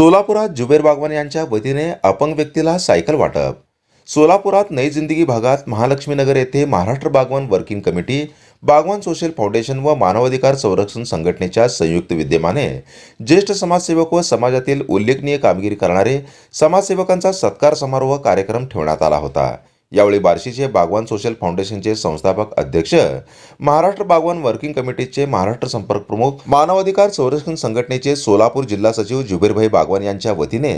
सोलापुरात जुबेर बागवान यांच्या वतीने अपंग व्यक्तीला सायकल वाटप. सोलापुरात नई जिंदगी भागात महालक्ष्मीनगर येथे Maharashtra Bagwan working committee Bagwan social foundation व मानवाधिकार संरक्षण संघटनेच्या संयुक्त विद्यमाने ज्येष्ठ समाजसेवक व समाजातील उल्लेखनीय कामगिरी करणारे समाजसेवकांचा सत्कार समारोह कार्यक्रम ठेवण्यात आला होता. यावेळी बार्शीचे बागवान सोशल फाउंडेशनचे संस्थापक अध्यक्ष महाराष्ट्र बागवान वर्किंग कमिटीचे महाराष्ट्र संपर्क प्रमुख मानवाधिकार संरक्षण संघटनेचे सोलापूर जिल्हा सचिव जुबेरभाई बागवान यांच्या वतीने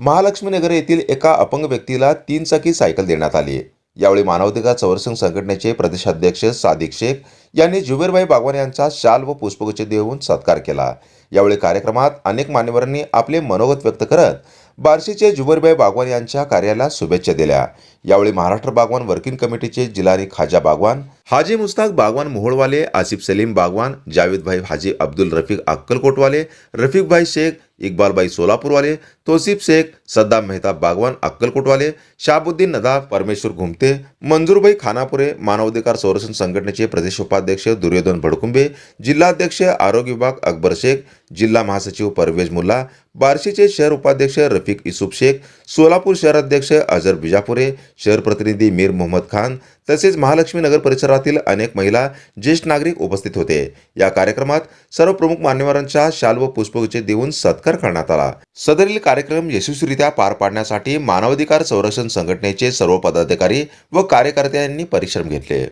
महालक्ष्मी नगर येथील एका अपंग व्यक्तीला तीन चाकी सायकल देण्यात आली. यावेळी मानवाधिकार संरक्षण संघटनेचे प्रदेशाध्यक्ष सादिक शेख यांनी जुबेरभाई बागवान यांचा शाल व पुष्पगुच्छ देऊन सत्कार केला. यावेळी कार्यक्रमात अनेक मान्यवरांनी आपले मनोगत व्यक्त करत बार्शीचे जुबेरभाई बागवान यांच्या कार्याला शुभेच्छा दिल्या. यावेळी महाराष्ट्र बागवान वर्किंग कमिटीचे जिलानी खाजा बागवान हाजी मुस्ताक बागवान मोहोळवाले आसिफ सलीम बागवान जावेदभाई हाजी अब्दुल रफीक अक्कलकोटवाले रफीकभाई शेख इक्बालभाई सोलापूरवाले तोसिफ शेख सद्दाम मेहताब बागवान अक्कलकोटवाले शाबुद्दीन नदा परमेश्वर घुमते मंजूरभाई खानापुरे मानवाधिकार संरक्षण संघटनेचे प्रदेश उपाध्यक्ष दुर्योधन भडकुंबे जिल्हाध्यक्ष आरोग्य विभाग अकबर शेख जिल्हा महासचिव परवेज मुल्ला बार्शीचे शहर उपाध्यक्ष रफिक इसूफ शेख सोलापूर शहराध्यक्ष अजर बिजापुरे शहर प्रतिनिधी मीर मोहम्मद खान तसेच महालक्ष्मी नगर परिसरातील अनेक महिला ज्येष्ठ नागरिक उपस्थित होते. या कार्यक्रमात सर्व प्रमुख मान्यवरांच्या शाल व पुष्पगुच्छ देऊन सत्कार करण्यात आला. सदरील कार्यक्रम यशस्वीरित्या पार पाडण्यासाठी मानवाधिकार संरक्षण संघटनेचे सर्व पदाधिकारी व कार्यकर्त्यांनी परिश्रम घेतले.